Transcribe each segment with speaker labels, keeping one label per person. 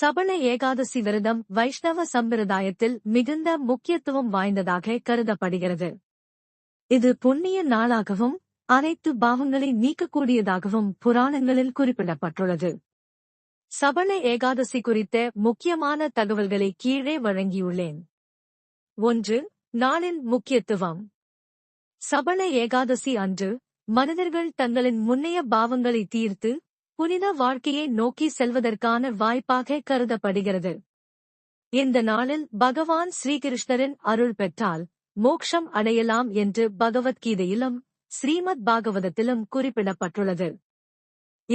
Speaker 1: சபண ஏகாதசி விரதம் வைஷ்ணவ சம்பிரதாயத்தில் மிகுந்த முக்கியத்துவம் வாய்ந்ததாக கருதப்படுகிறது இது புண்ணிய நாளாகவும் அனைத்து பாவங்களை நீக்கக்கூடியதாகவும் புராணங்களில் குறிப்பிடப்பட்டுள்ளது சபண ஏகாதசி குறித்த முக்கியமான தகவல்களை கீழே வழங்கியுள்ளேன் ஒன்று நாளின் முக்கியத்துவம் சபண ஏகாதசி அன்று மனிதர்கள் தங்களின் முன்னைய பாவங்களை தீர்த்து புனித வாழ்க்கையை நோக்கி செல்வதற்கான வாய்ப்பாக கருதப்படுகிறது இந்த நாளில் பகவான் ஸ்ரீகிருஷ்ணரின் அருள் பெற்றால் மோக்ஷம் அடையலாம் என்று பகவத்கீதையிலும் ஸ்ரீமத் பாகவதத்திலும் குறிப்பிடப்பட்டுள்ளது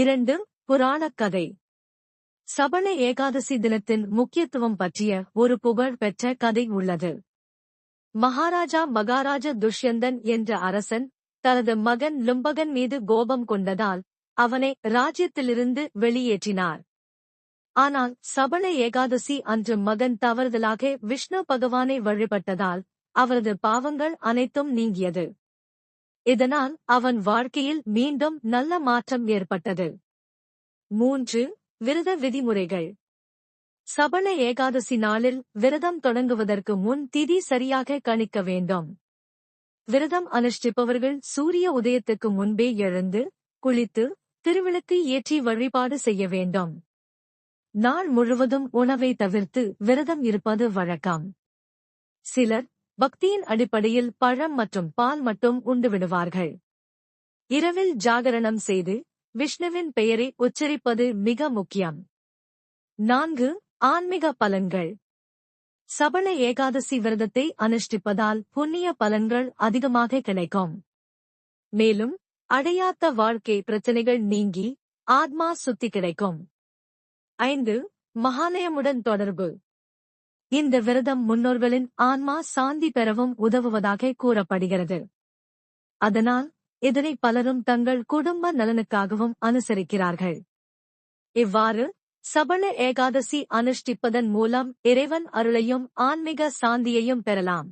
Speaker 1: இரண்டு புராணக் கதை சபண ஏகாதசி தினத்தின் முக்கியத்துவம் பற்றிய ஒரு புகழ் பெற்ற கதை உள்ளது மகாராஜா மகாராஜா துஷ்யந்தன் என்ற அரசன் தனது மகன் லும்பகன் மீது கோபம் கொண்டதால் அவனை ராஜ்யத்திலிருந்து வெளியேற்றினார் ஆனால் சபள ஏகாதசி அன்று மகன் தவறுதலாக விஷ்ணு பகவானை வழிபட்டதால் அவரது பாவங்கள் அனைத்தும் நீங்கியது இதனால் அவன் வாழ்க்கையில் மீண்டும் நல்ல மாற்றம் ஏற்பட்டது மூன்று விரத விதிமுறைகள் சபள ஏகாதசி நாளில் விரதம் தொடங்குவதற்கு முன் திதி சரியாக கணிக்க வேண்டும் விரதம் அனுஷ்டிப்பவர்கள் சூரிய உதயத்துக்கு முன்பே எழுந்து குளித்து திருவிளக்கு ஏற்றி வழிபாடு செய்ய வேண்டும் நாள் முழுவதும் உணவை தவிர்த்து விரதம் இருப்பது வழக்கம் சிலர் பக்தியின் அடிப்படையில் பழம் மற்றும் பால் மட்டும் உண்டுவிடுவார்கள் இரவில் ஜாகரணம் செய்து விஷ்ணுவின் பெயரை உச்சரிப்பது மிக முக்கியம் நான்கு ஆன்மீக பலன்கள் சபல ஏகாதசி விரதத்தை அனுஷ்டிப்பதால் புண்ணிய பலன்கள் அதிகமாக கிடைக்கும் மேலும் அடையாத்த வாழ்க்கை பிரச்சனைகள் நீங்கி ஆத்மா சுத்தி கிடைக்கும் ஐந்து மகாலயமுடன் தொடர்பு இந்த விரதம் முன்னோர்களின் ஆன்மா சாந்தி பெறவும் உதவுவதாக கூறப்படுகிறது அதனால் இதனை பலரும் தங்கள் குடும்ப நலனுக்காகவும் அனுசரிக்கிறார்கள் இவ்வாறு சபள ஏகாதசி அனுஷ்டிப்பதன் மூலம் இறைவன் அருளையும் ஆன்மீக சாந்தியையும் பெறலாம்